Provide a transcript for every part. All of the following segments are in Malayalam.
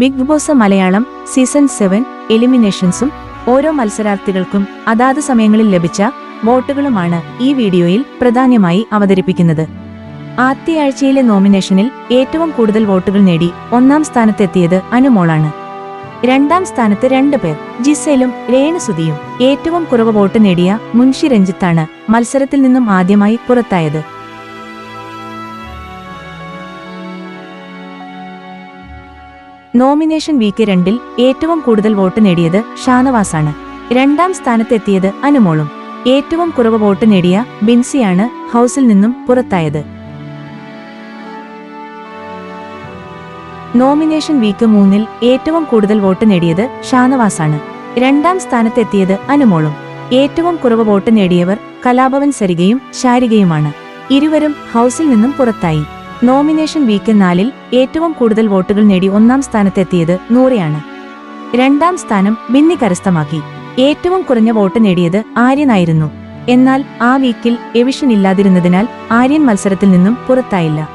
Bigg Boss Malayalam season seven എലിമിനേഷൻസും ഓരോ മത്സരാർത്ഥികൾക്കും അതാത് സമയങ്ങളിൽ ലഭിച്ച വോട്ടുകളുമാണ് ഈ വീഡിയോയിൽ പ്രധാനമായി അവതരിപ്പിക്കുന്നത്. ആദ്യയാഴ്ചയിലെ നോമിനേഷനിൽ ഏറ്റവും കൂടുതൽ വോട്ടുകൾ നേടി ഒന്നാം സ്ഥാനത്തെത്തിയത് അനുമോളാണ്. രണ്ടാം സ്ഥാനത്ത് രണ്ട് പേർ ജിസേലും രേണുസുതിയും. ഏറ്റവും കുറവ് വോട്ട് നേടിയ മുൻഷി രഞ്ജിത്താണ് മത്സരത്തിൽ നിന്നും ആദ്യമായി പുറത്തായത്. നോമിനേഷൻ വീക്ക് രണ്ടിൽ ഏറ്റവും കൂടുതൽ വോട്ട് നേടിയത് ഷാനവാസാണ്. രണ്ടാം സ്ഥാനത്തെത്തിയത് അനുമോളും. ഏറ്റവും കുറവ് വോട്ട് നേടിയ ബിൻസിയാണ് ഹൗസിൽ നിന്നും പുറത്തായത്. നോമിനേഷൻ വീക്ക് മൂന്നിൽ ഏറ്റവും കൂടുതൽ വോട്ട് നേടിയത് ഷാനവാസാണ്. രണ്ടാം സ്ഥാനത്തെത്തിയത് അനുമോളും. ഏറ്റവും കുറവ് വോട്ട് നേടിയവർ കലാഭവൻ സരികയും ശാരികയുമാണ്. ഇരുവരും ഹൗസിൽ നിന്നും പുറത്തായി. നോമിനേഷൻ വീക്ക് നാലിൽ ഏറ്റവും കൂടുതൽ വോട്ടുകൾ നേടി ഒന്നാം സ്ഥാനത്തെത്തിയത് നൂറയാണ്. രണ്ടാം സ്ഥാനം ബിന്നി കരസ്ഥമാക്കി. ഏറ്റവും കുറഞ്ഞ വോട്ട് നേടിയത് ആര്യനായിരുന്നു. എന്നാൽ ആ വീക്കിൽ എവിഷൻ ഇല്ലാതിരുന്നതിനാൽ ആര്യൻ മത്സരത്തിൽ നിന്നും പുറത്തായില്ല.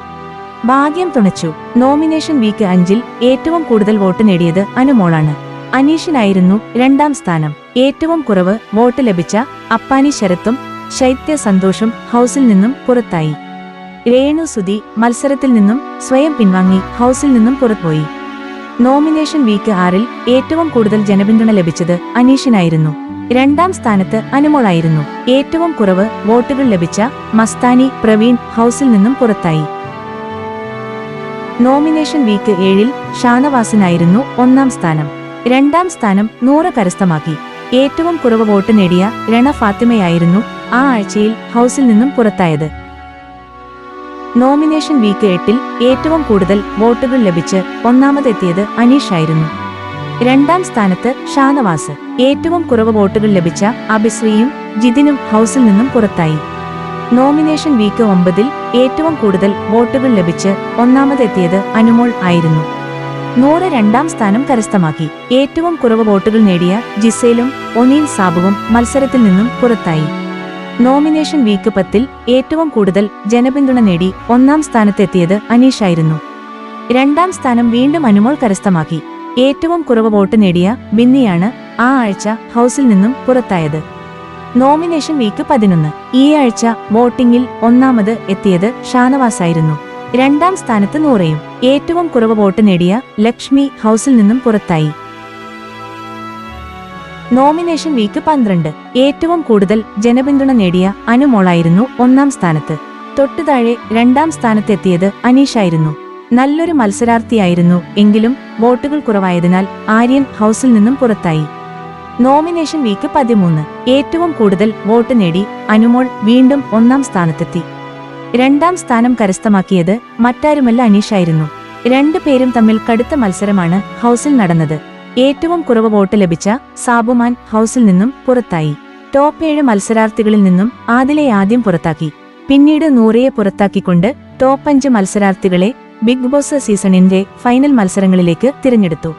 ഭാഗ്യം തുണച്ചു. നോമിനേഷൻ വീക്ക് അഞ്ചിൽ ഏറ്റവും കൂടുതൽ വോട്ട് നേടിയത് അനുമോളാണ്. അനീഷിനായിരുന്നു രണ്ടാം സ്ഥാനം. ഏറ്റവും കുറവ് വോട്ട് ലഭിച്ച അപ്പാനി ശരത്തും ശൈത്യ സന്തോഷും ഹൗസിൽ നിന്നും പുറത്തായി. രേണു സുധി മത്സരത്തിൽ നിന്നും സ്വയം പിൻവാങ്ങി ഹൌസിൽ നിന്നും പുറത്തുപോയി. നോമിനേഷൻ വീക്ക് ആറിൽ ഏറ്റവും കൂടുതൽ ജനപിന്തുണ ലഭിച്ചത് അനീഷിനായിരുന്നു. രണ്ടാം സ്ഥാനത്ത് അനുമോളായിരുന്നു. ഏറ്റവും കുറവ് വോട്ടുകൾ ലഭിച്ച മസ്താനി പ്രവീൺ ഹൌസിൽ നിന്നും പുറത്തായി. നോമിനേഷൻ വീക്ക് ഏഴിൽ ഷാനവാസിനായിരുന്നു ഒന്നാം സ്ഥാനം. രണ്ടാം സ്ഥാനം നൂറ് കരസ്ഥമാക്കി. ഏറ്റവും കുറവ് വോട്ട് നേടിയ രണ ഫാത്തിമയായിരുന്നു ആ ആഴ്ചയിൽ ഹൌസിൽ നിന്നും പുറത്തായത്. നോമിനേഷൻ വീക്ക് എട്ടിൽ ഏറ്റവും കൂടുതൽ വോട്ടുകൾ ലഭിച്ച് ഒന്നാമതെത്തിയത് അനീഷ് ആയിരുന്നു. രണ്ടാം സ്ഥാനത്ത് ഷാനവാസ്. ഏറ്റവും കുറവ് വോട്ടുകൾ ലഭിച്ച അഭിശ്രീയും ജിതിനും ഹൗസിൽ നിന്നും പുറത്തായി. നോമിനേഷൻ വീക്ക് ഒമ്പതിൽ ഏറ്റവും കൂടുതൽ വോട്ടുകൾ ലഭിച്ച് ഒന്നാമതെത്തിയത് അനുമോൾ ആയിരുന്നു. നൂറ് രണ്ടാം സ്ഥാനം കരസ്ഥമാക്കി. ഏറ്റവും കുറവ് വോട്ടുകൾ നേടിയ ജിസേലും ഒനീൽ സാബുവും മത്സരത്തിൽ നിന്നും പുറത്തായി. നോമിനേഷൻ വീക്ക് പത്തിൽ ഏറ്റവും കൂടുതൽ ജനപിന്തുണ നേടി ഒന്നാം സ്ഥാനത്തെത്തിയത് അനീഷായിരുന്നു. രണ്ടാം സ്ഥാനം വീണ്ടും അനുമോൾ കരസ്ഥമാക്കി. ഏറ്റവും കുറവ് വോട്ട് നേടിയ ബിന്നിയാണ് ആ ആഴ്ച ഹൗസിൽ നിന്നും പുറത്തായത്. നോമിനേഷൻ വീക്ക് പതിനൊന്ന്. ഈ ആഴ്ച വോട്ടിംഗിൽ ഒന്നാമത് എത്തിയത് ഷാനവാസായിരുന്നു. രണ്ടാം സ്ഥാനത്ത് നൂറയും. ഏറ്റവും കുറവ് വോട്ട് നേടിയ ലക്ഷ്മി ഹൗസിൽ നിന്നും പുറത്തായി. നോമിനേഷൻ വീക്ക് പന്ത്രണ്ട്. ഏറ്റവും കൂടുതൽ ജനപിന്തുണ നേടിയ അനുമോളായിരുന്നു ഒന്നാം സ്ഥാനത്ത്. തൊട്ടു താഴെ രണ്ടാം സ്ഥാനത്തെത്തിയത് അനീഷായിരുന്നു. നല്ലൊരു മത്സരാർത്ഥിയായിരുന്നു എങ്കിലും വോട്ടുകൾ കുറവായതിനാൽ ആര്യൻ ഹൗസിൽ നിന്നും പുറത്തായി. നോമിനേഷൻ വീക്ക് പതിമൂന്ന്. ഏറ്റവും കൂടുതൽ വോട്ട് നേടി അനുമോൾ വീണ്ടും ഒന്നാം സ്ഥാനത്തെത്തി. രണ്ടാം സ്ഥാനം കരസ്ഥമാക്കിയത് മറ്റാരുമല്ല അനീഷായിരുന്നു. രണ്ടു പേരും തമ്മിൽ കടുത്ത മത്സരമാണ് ഹൗസിൽ നടന്നത്. ഏറ്റവും കുറവ് വോട്ട് ലഭിച്ച സാബുമാൻ ഹൌസിൽ നിന്നും പുറത്തായി. ടോപ്പ് ഏഴ് മത്സരാർത്ഥികളിൽ നിന്നും ആദിലെ ആദ്യം പുറത്താക്കി. പിന്നീട് നൂറയെ പുറത്താക്കിക്കൊണ്ട് ടോപ്പ് അഞ്ച് മത്സരാർത്ഥികളെ ബിഗ് ബോസ് സീസണിന്റെ ഫൈനൽ മത്സരങ്ങളിലേക്ക് തിരഞ്ഞെടുത്തു.